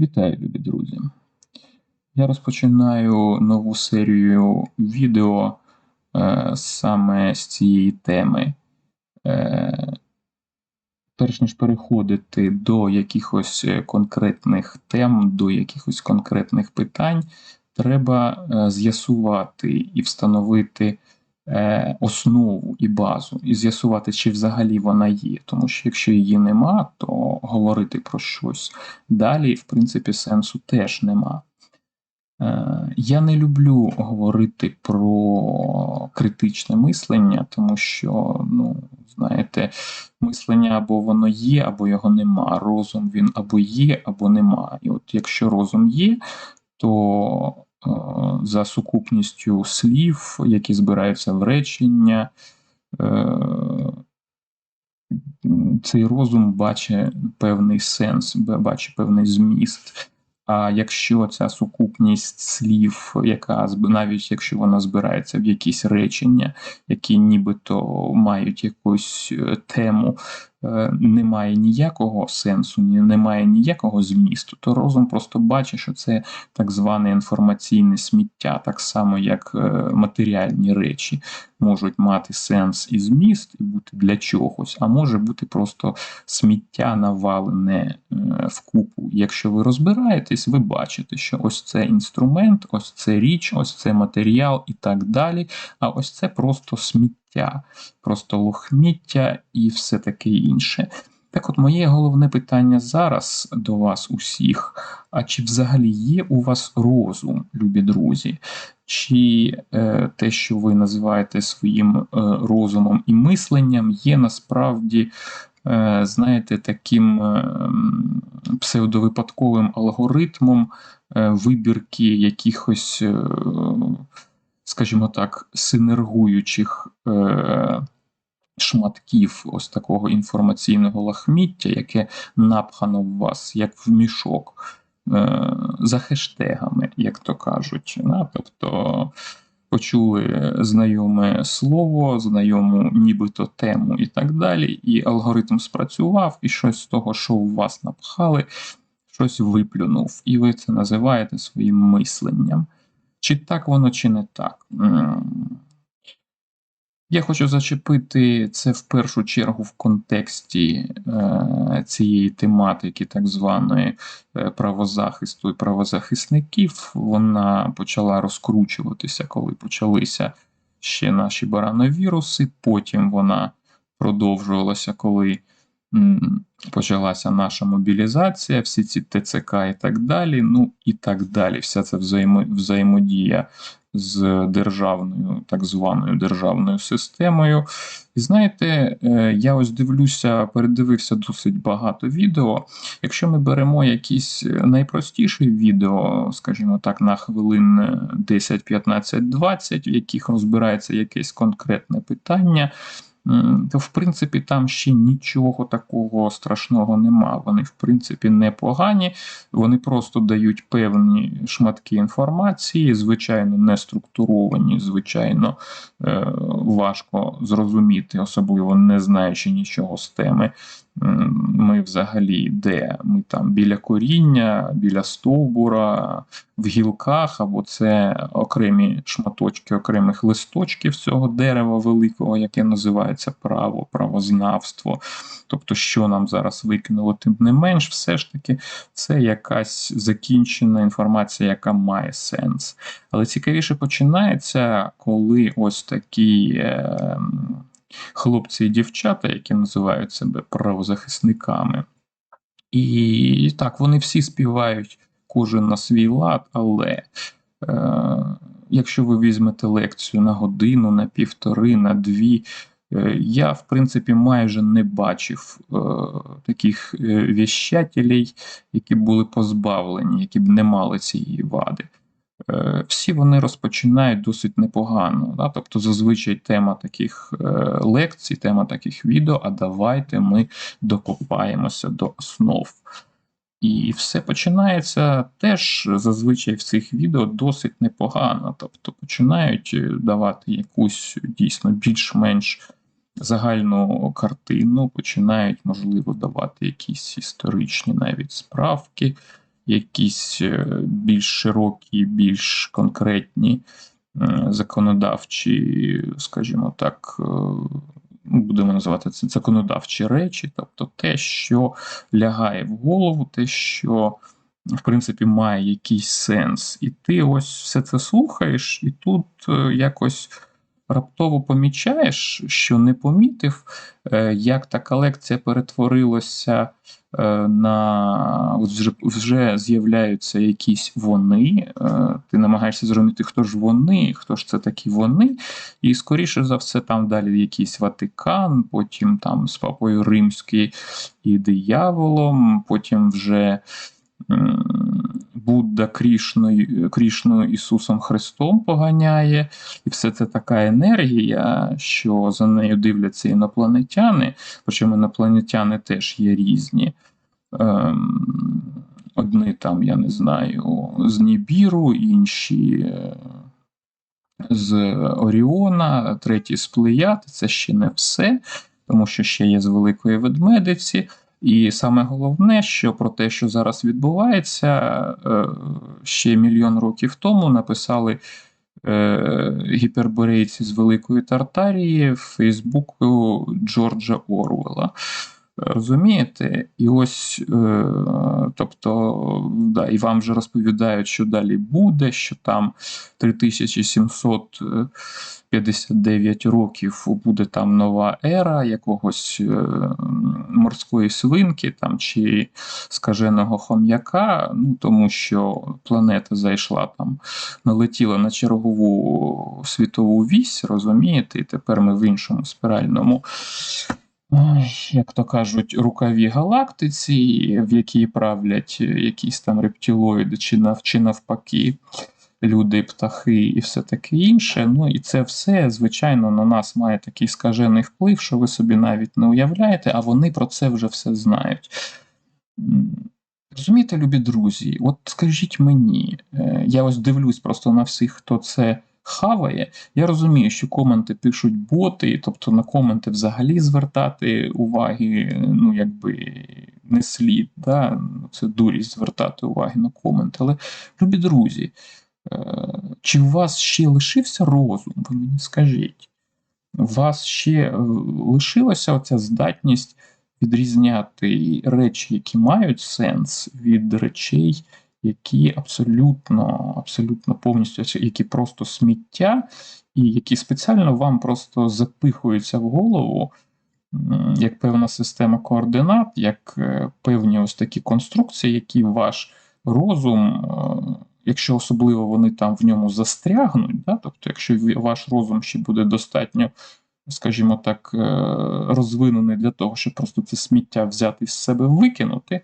Вітаю, любі друзі! Я розпочинаю нову серію відео е, саме з цієї теми. Е, перш ніж переходити до якихось конкретних тем, до якихось конкретних питань, треба е, з'ясувати і встановити основу і базу, і з'ясувати, чи взагалі вона є. Тому що якщо її нема, то говорити про щось далі, в принципі, сенсу теж нема. Е, Я не люблю говорити про критичне мислення, тому що, ну, знаєте, мислення або воно є, або його нема. Розум він або є, або нема. І от якщо розум є, то е, за сукупністю слів, які збираються в речення, е, цей розум бачить певний сенс, бачить певний зміст. А якщо ця сукупність слів, яка навіть якщо вона збирається в якісь речення, які нібито мають якусь е, тему, Е, немає ніякого сенсу, немає ніякого змісту, то розум просто бачить, що це так зване інформаційне сміття, так само як е, матеріальні речі можуть мати сенс і зміст і бути для чогось, а може бути просто сміття навалене е, в купу. Якщо ви розбираєтесь, ви бачите, що ось це інструмент, ось це річ, ось це матеріал і так далі. А ось це просто сміття життя, просто лохміття і все таке інше. Так от, моє головне питання зараз до вас усіх: а чи взагалі є у вас розум, любі друзі? Чи е, те, що ви називаєте своїм е, розумом і мисленням, є насправді, е, знаєте, таким е, псевдовипадковим алгоритмом е, вибірки якихось. Е, скажімо так, синергуючих е, шматків ось такого інформаційного лахміття, яке напхано в вас, як в мішок, е, за хештегами, як то кажуть. Да? Тобто почули знайоме слово, знайому нібито тему і так далі, і алгоритм спрацював, і щось з того, що у вас напхали, щось виплюнув. І ви це називаєте своїм мисленням. Чи так воно, чи не так. Я хочу зачепити це в першу чергу в контексті е, цієї тематики, так званої е, правозахисту і правозахисників. Вона почала розкручуватися, коли почалися ще наші барановіруси. Потім вона продовжувалася, коли почалася наша мобілізація, всі ці ТЦК і так далі. Ну і так далі. Вся ця взаємо, взаємодія з державною, так званою державною системою. І знаєте, е, я ось дивлюся, передивився досить багато відео. Якщо ми беремо якісь найпростіші відео, скажімо так, на хвилин 10, 15, 20, в яких розбирається якесь конкретне питання в принципі там ще нічого такого страшного нема. Вони, в принципі, непогані, вони просто дають певні шматки інформації, звичайно, не структуровані, звичайно, е, важко зрозуміти, особливо не знаючи нічого з теми ми взагалі де? Ми там біля коріння, біля стовбура, в гілках, або це окремі шматочки окремих листочків цього дерева великого, яке називається право, правознавство. Тобто, що нам зараз викинуло, тим не менш, все ж таки це якась закінчена інформація, яка має сенс. Але цікавіше починається, коли ось такі. Е хлопці і дівчата, які називають себе правозахисниками. І так, вони всі співають кожен на свій лад, але е, якщо ви візьмете лекцію на годину, на півтори, на дві, е, я, в принципі, майже не бачив е, таких е, віщателей, які були позбавлені, які б не мали цієї вади. Е, всі вони розпочинають досить непогано. Да? Тобто, зазвичай тема таких е, лекцій, тема таких відео, а давайте ми докопаємося до основ. І все починається теж зазвичай в цих відео досить непогано. Тобто починають е, давати якусь дійсно більш-менш загальну картину, починають, можливо, давати якісь історичні навіть справки. Якісь е, більш широкі, більш конкретні е, законодавчі, скажімо так, е, будемо називати це законодавчі речі, тобто те, що лягає в голову, те, що в принципі має якийсь сенс. І ти ось все це слухаєш, і тут якось раптово помічаєш, що не помітив, як така лекція перетворилася на от вже, вже з'являються якісь вони. е, Ти намагаєшся зрозуміти, хто ж вони, хто ж це такі вони. І скоріше за все, там далі якийсь Ватикан, потім там з Папою Римський і дияволом, потім вже. Будда Крішною, Крішною Ісусом Христом поганяє, і все це така енергія, що за нею дивляться інопланетяни, причому інопланетяни теж є різні. Ем, одні там, я не знаю, з Нібіру, інші е, з Оріона, треті з Плеяд. Це ще не все, тому що ще є з Великої Ведмедиці. І саме головне, що про те, що зараз відбувається, е, ще мільйон років тому написали е, гіперборейці з Великої Тартарії в Фейсбуку Джорджа Орвела. Розумієте? І ось, е, тобто, да, і вам вже розповідають, що далі буде, що там 3759 років буде там нова ера якогось е, морської свинки там, чи скаженого хом'яка, ну, тому що планета зайшла там, налетіла на чергову світову вісь, розумієте, і тепер ми в іншому спіральному як то кажуть, рукаві галактиці, в якій правлять якісь там рептилоїди, чи навпаки, люди, птахи і все таке інше. Ну і це все, звичайно, на нас має такий скажений вплив, що ви собі навіть не уявляєте, а вони про це вже все знають. Розумієте, любі друзі, от скажіть мені, е, я ось дивлюсь просто на всіх, хто це хаває. Я розумію, що коменти пишуть боти, тобто на коменти взагалі звертати уваги, ну якби не слід. Да? Це дурість звертати уваги на коменти. Але, любі друзі, чи у вас ще лишився розум? Ви мені скажіть. У вас ще е, лишилася оця здатність відрізняти речі, які мають сенс, від речей, які абсолютно, абсолютно повністю які просто сміття, і які спеціально вам просто запихуються в голову, як певна система координат, як е, певні ось такі конструкції, які ваш розум, е, якщо особливо вони там в ньому застрягнуть, да, тобто, якщо ваш розум ще буде достатньо. Скажімо так, е, розвинений для того, щоб просто це сміття взяти з себе викинути,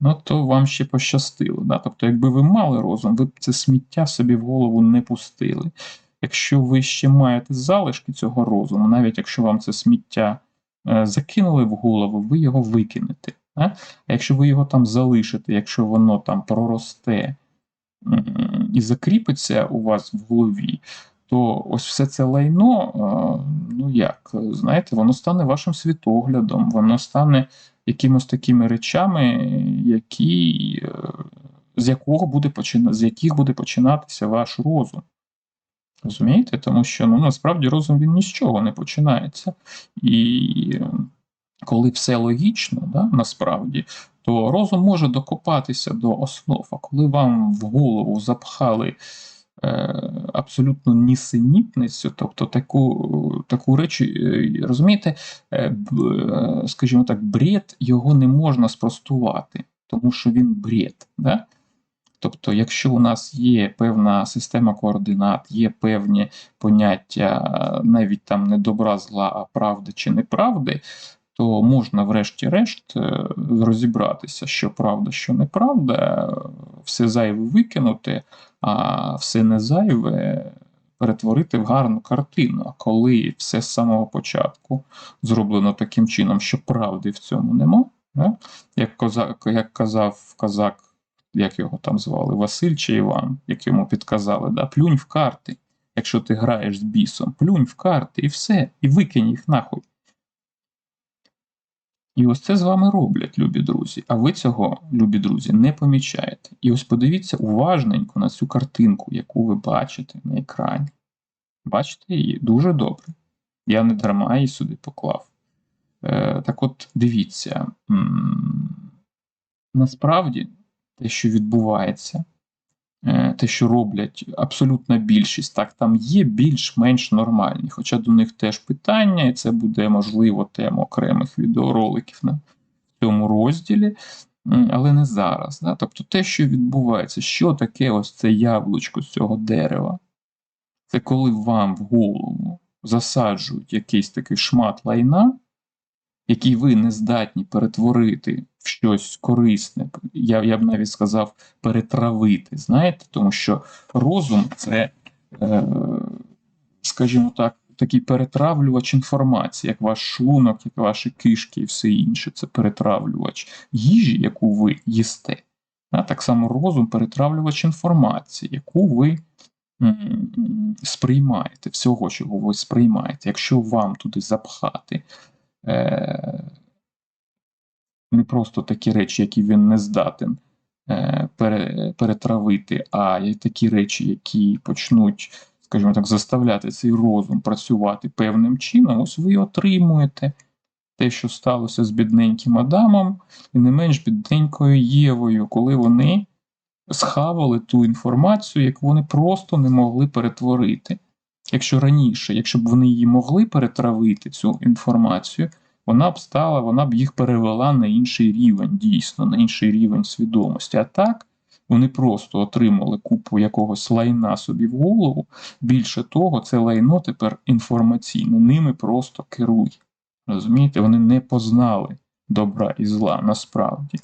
ну то вам ще пощастило. Да? Тобто, якби ви мали розум, ви б це сміття собі в голову не пустили. Якщо ви ще маєте залишки цього розуму, навіть якщо вам це сміття е, закинули в голову, ви його викинете. А якщо ви його там залишите, якщо воно там проросте і закріпиться у вас в голові, то ось все це лайно, е, ну як, знаєте, воно стане вашим світоглядом, воно стане якимось такими речами, які, е, з якого буде почина, з яких буде починатися ваш розум. Розумієте? Тому що ну, насправді розум він ні з чого не починається. І е, коли все логічно, да, насправді, то розум може докопатися до основ. А коли вам в голову запхали е, абсолютно нісенітницю, тобто таку, таку речі, розумієте, е, е, скажімо так, бред його не можна спростувати, тому що він бред. Да? Тобто, якщо у нас є певна система координат, є певні поняття навіть там не добра, зла, а правди чи неправди, то можна, врешті-решт, е, розібратися, що правда, що неправда, все зайве викинути, а все не зайве перетворити в гарну картину. А коли все з самого початку зроблено таким чином, що правди в цьому нема, да? як, козак, як казав казак, як його там звали, Василь чи Іван, як йому підказали, да? плюнь в карти, якщо ти граєш з бісом, плюнь в карти і все, і викинь їх нахуй. І ось це з вами роблять, любі друзі. А ви цього, любі друзі, не помічаєте. І ось подивіться уважненько на цю картинку, яку ви бачите на екрані. Бачите її дуже добре. Я не дарма її сюди поклав. Е, так от, дивіться, насправді те, що відбувається, те, що роблять абсолютна більшість, так, там є більш-менш нормальні, хоча до них теж питання, і це буде, можливо, тема окремих відеороликів на цьому розділі, але не зараз. Да? Тобто те, що відбувається, що таке ось це яблучко з цього дерева? Це коли вам в голову засаджують якийсь такий шмат лайна, який ви не здатні перетворити в щось корисне, я, я б навіть сказав, перетравити, знаєте, тому що розум це, е, скажімо так, такий перетравлювач інформації, як ваш шлунок, як ваші кишки і все інше. Це перетравлювач їжі, яку ви їсте. А, так само розум перетравлювач інформації, яку ви сприймаєте, всього, чого ви сприймаєте. Якщо вам туди запхати не просто такі речі, які він не здатен е, пере, перетравити, а й такі речі, які почнуть, скажімо так, заставляти цей розум працювати певним чином, ось ви отримуєте те, що сталося з бідненьким Адамом, і не менш бідненькою Євою, коли вони схавали ту інформацію, яку вони просто не могли перетворити. Якщо раніше, якщо б вони її могли перетравити, цю інформацію, вона б стала, вона б їх перевела на інший рівень, дійсно, на інший рівень свідомості. А так вони просто отримали купу якогось лайна собі в голову. Більше того, це лайно тепер інформаційне, ними просто керує. Розумієте, вони не познали добра і зла насправді.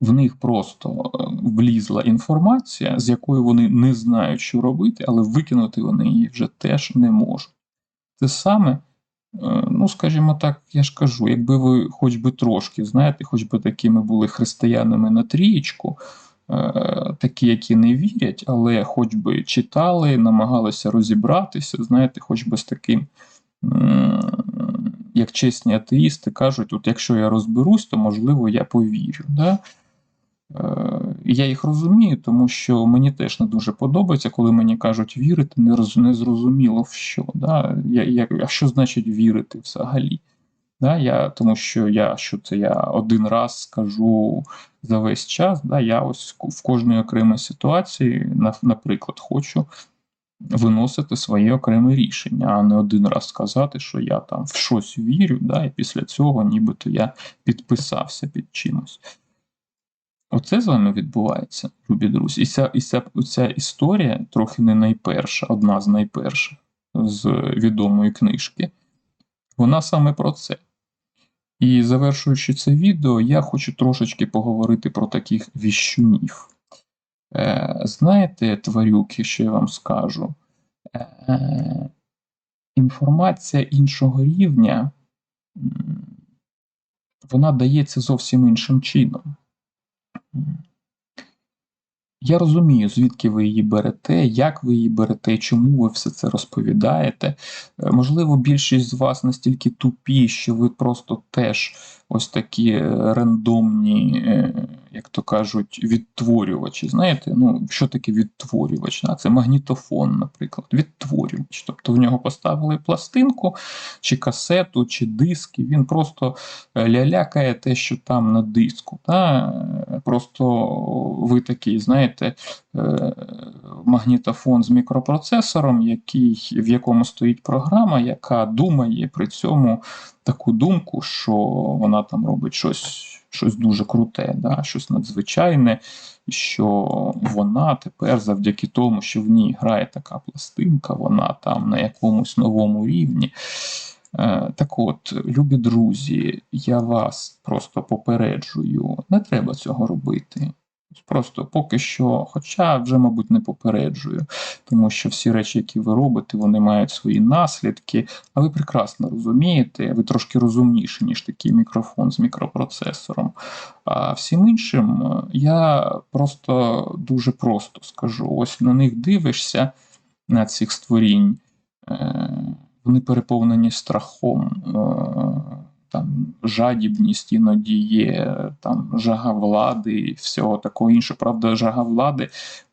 В них просто е, влізла інформація, з якою вони не знають, що робити, але викинути вони її вже теж не можуть. Це саме, е, ну скажімо так, я ж кажу, якби ви хоч би трошки, знаєте, хоч би такими були християнами на трієчку, е, такі, які не вірять, але хоч би читали, намагалися розібратися, знаєте, хоч би з таким. Як чесні атеїсти кажуть, от якщо я розберусь, то можливо я повірю. Да? Е, Я їх розумію, тому що мені теж не дуже подобається, коли мені кажуть вірити, не роз, не зрозуміло в що. Да? Я, я, А що значить вірити взагалі? Да? Я, Тому що я що це я один раз скажу за весь час. Да? Я ось в кожній окремій ситуації, наприклад, хочу виносити своє окреме рішення, а не один раз сказати, що я там в щось вірю, да? і після цього нібито я підписався під чимось. Оце з вами відбувається, любі друзі. І ця, і ця, ця історія трохи не найперша, одна з найперших з відомої книжки. Вона саме про це. І завершуючи це відео, я хочу трошечки поговорити про таких віщунів. Е, Знаєте, тварюки, що я вам скажу? Е, Інформація іншого рівня, вона дається зовсім іншим чином. Я розумію, звідки ви її берете, як ви її берете, чому ви все це розповідаєте. Е, можливо, більшість з вас настільки тупі, що ви просто теж ось такі е, рандомні, е, як то кажуть, відтворювачі. Знаєте, ну що таке відтворювач? Це магнітофон, наприклад, відтворювач. Тобто в нього поставили пластинку, чи касету, чи диск, і він просто лялякає те, що там на диску. Та? Просто ви такий, знаєте, магнітофон з мікропроцесором, який, в якому стоїть програма, яка думає при цьому таку думку, що вона там робить щось щось дуже круте, да, щось надзвичайне, що вона тепер, завдяки тому, що в ній грає така пластинка, вона там на якомусь новому рівні. Е, так от, любі друзі, я вас просто попереджую, не треба цього робити. Просто поки що, хоча вже, мабуть, не попереджую, тому що всі речі, які ви робите, вони мають свої наслідки, а ви прекрасно розумієте, ви трошки розумніші, ніж такий мікрофон з мікропроцесором. А всім іншим я просто дуже просто скажу: ось на них дивишся, на цих створінь, е, вони переповнені страхом. Е, там жадібність іноді є, там жага влади і всього такого іншого. Правда, жага влади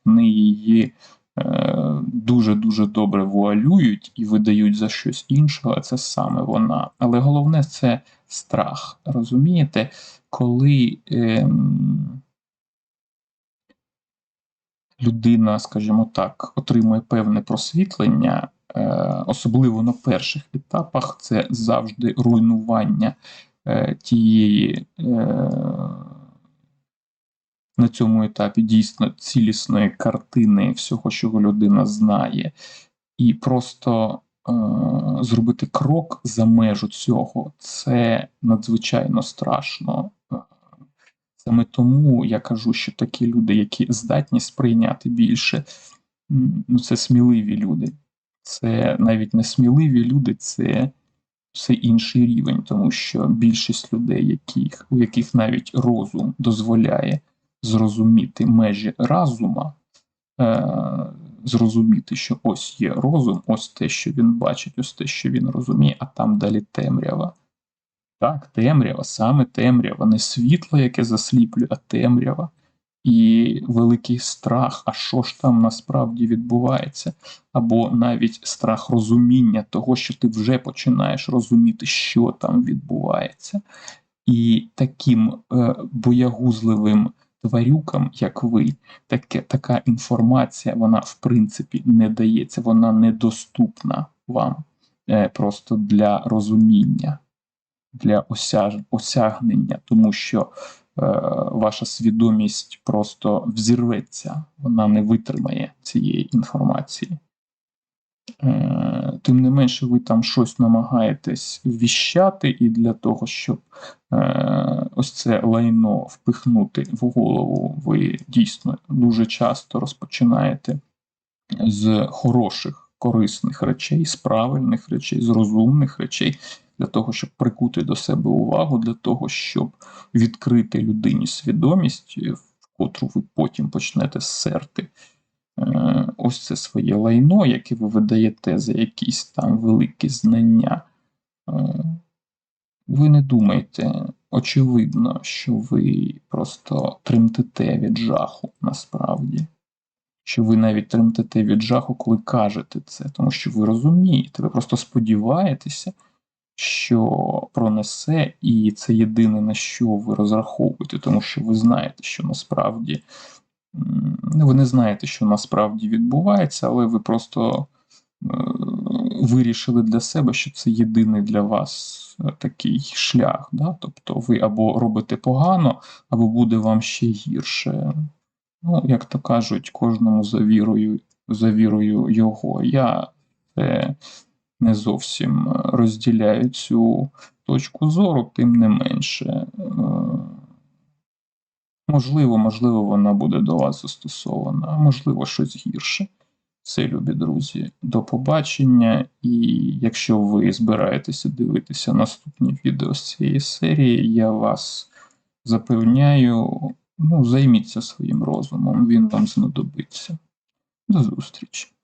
вони її е, дуже-дуже добре вуалюють і видають за щось інше, а це саме вона. Але головне це страх. Розумієте, коли. Е, людина, скажімо так, отримує певне просвітлення, особливо на перших етапах, це завжди руйнування е, тієї е, на цьому етапі дійсно цілісної картини всього, що людина знає, і просто е, зробити крок за межу цього це надзвичайно страшно. Саме тому я кажу, що такі люди, які здатні сприйняти більше, ну це сміливі люди. Це навіть не сміливі люди, це це інший рівень, тому що більшість людей, яких, у яких навіть розум дозволяє зрозуміти межі разума, е, зрозуміти, що ось є розум, ось те, що він бачить, ось те, що він розуміє, а там далі темрява. Так, темрява, саме темрява, не світло, яке засліплює, а темрява. І великий страх, а що ж там насправді відбувається, або навіть страх розуміння того, що ти вже починаєш розуміти, що там відбувається. І таким е, боягузливим тварюкам, як ви, таке, така інформація, вона в принципі не дається, вона недоступна вам е, просто для розуміння для осяж... осягнення, тому що ваша свідомість просто взірветься, вона не витримає цієї інформації. Е, Тим не менше, ви там щось намагаєтесь віщати, і для того, щоб е, ось це лайно впихнути в голову, ви дійсно дуже часто розпочинаєте з хороших, корисних речей, з правильних речей, з розумних речей для того, щоб прикути до себе увагу, для того, щоб відкрити людині свідомість, в котру ви потім почнете серти. Е, ось це своє лайно, яке ви видаєте за якісь там великі знання. Е, ви не думайте, очевидно, що ви просто тремтите від жаху насправді. Що ви навіть тремтите від жаху, коли кажете це, тому що ви розумієте, ви просто сподіваєтеся, що пронесе, і це єдине на що ви розраховуєте, тому що ви знаєте, що насправді ви не знаєте, що насправді відбувається, але ви просто е, вирішили для себе, що це єдиний для вас е, такий шлях. Да? Тобто ви або робите погано, або буде вам ще гірше. Ну, як то кажуть, кожному за вірою, за вірою його. Я це не зовсім е, розділяю цю точку зору, тим не менше. Е, можливо, можливо, вона буде до вас застосована, а можливо, щось гірше. Це, любі друзі, до побачення. І якщо ви збираєтеся дивитися наступні відео з цієї серії, я вас запевняю, ну, займіться своїм розумом, він вам знадобиться. До зустрічі!